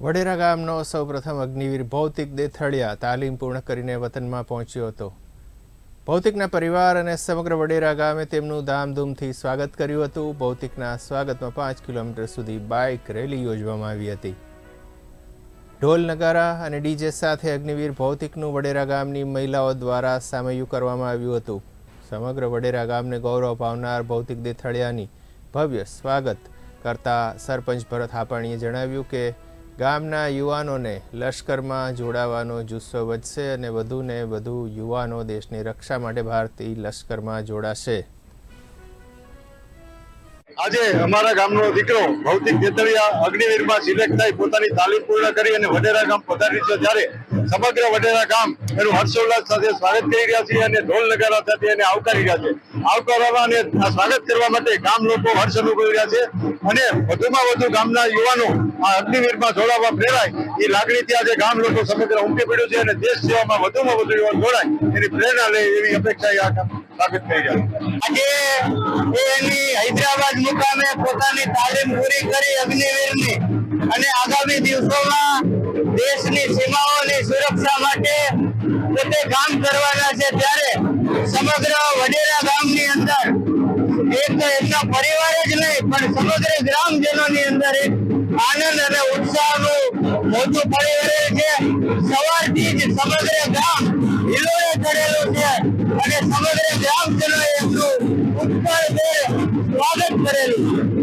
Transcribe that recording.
વડેરા ગામનો સૌપ્રથમ અગ્નિવીર ભૌતિક દેથળિયા તાલીમ પૂર્ણ કરીને વતનમાં પહોંચ્યો હતો. ભૌતિકના પરિવાર અને સમગ્ર વડેરા ગામે તેમનું ધામધૂમથી સ્વાગત કર્યું હતું. ભૌતિકના સ્વાગતમાં પાંચ કિલોમીટર સુધી બાઇક રેલી યોજવામાં આવી હતી. ઢોલ નગારા અને ડીજે સાથે અગ્નિવીર ભૌતિકનું વડેરા ગામની મહિલાઓ દ્વારા સામયું કરવામાં આવ્યું હતું. સમગ્ર વડેરા ગામને ગૌરવ પાવનાર ભૌતિક દેથળિયાની ભવ્ય સ્વાગત કરતા સરપંચ ભરત હાપાણીએ જણાવ્યું કે ગામના યુવાનોને લશ્કરમાં જોડાવાનો જુસ્સો વધશે અને વધુને વધુ યુવાનો દેશની રક્ષા માટે ભારતીય લશ્કરમાં જોડાશે. આજે અમારા ગામનો દીકરો ભૌતિક જેતળિયા અગ્નિવીરમાં સિલેક્ટ થઈ પોતાની તાલીમ પૂર્ણ કરી અને વડેરા ગામ પધારી છે ત્યારે સમગ્ર વડેરા ગામ એનું હર્ષોલ્લાસ સાથે સ્વાગત કરી રહ્યા છે અને ઢોલ નગારા સાથે એને આવકારી રહ્યા છે. આવકારવા અને સ્વાગત કરવા માટે ગામ લોકો હર્ષ અનુભવી રહ્યા છે અને વધુમાં વધુ ગામના યુવાનો આ અગ્નિવીરમાં જોડાવા પ્રેરાય. એ લાગણીથી આજે ગામ લોકો સમગ્ર ઉમટી પડ્યું છે અને દેશ સેવામાં વધુમાં વધુ યુવાન જોડાય. એની પ્રેરણા લે એવી અપેક્ષા કામ સ્વાગત કરી આજે એની હૈદરાબાદ મુકામે પોતાની તાલીમ પૂરી કરી અગ્નિવીરની. અને આગામી દિવસોમાં દેશની સીમાઓની સુરક્ષા માટે પોતે કામ કરવાના છે ત્યારે સમગ્ર વડેરા ગામની અંદર એક તો એમના પરિવાર જ નહીં, પણ સમગ્ર ગ્રામજનોની અંદર એક આનંદ અને ઉત્સાહનું મોટું પરિવાર છે સવારથી જ સમગ્ર ગામ હિલોળે ચડેલું છે અને સમગ્ર ગ્રામજનોએ એમનું ઉત્તર સ્વાગત કરેલું છે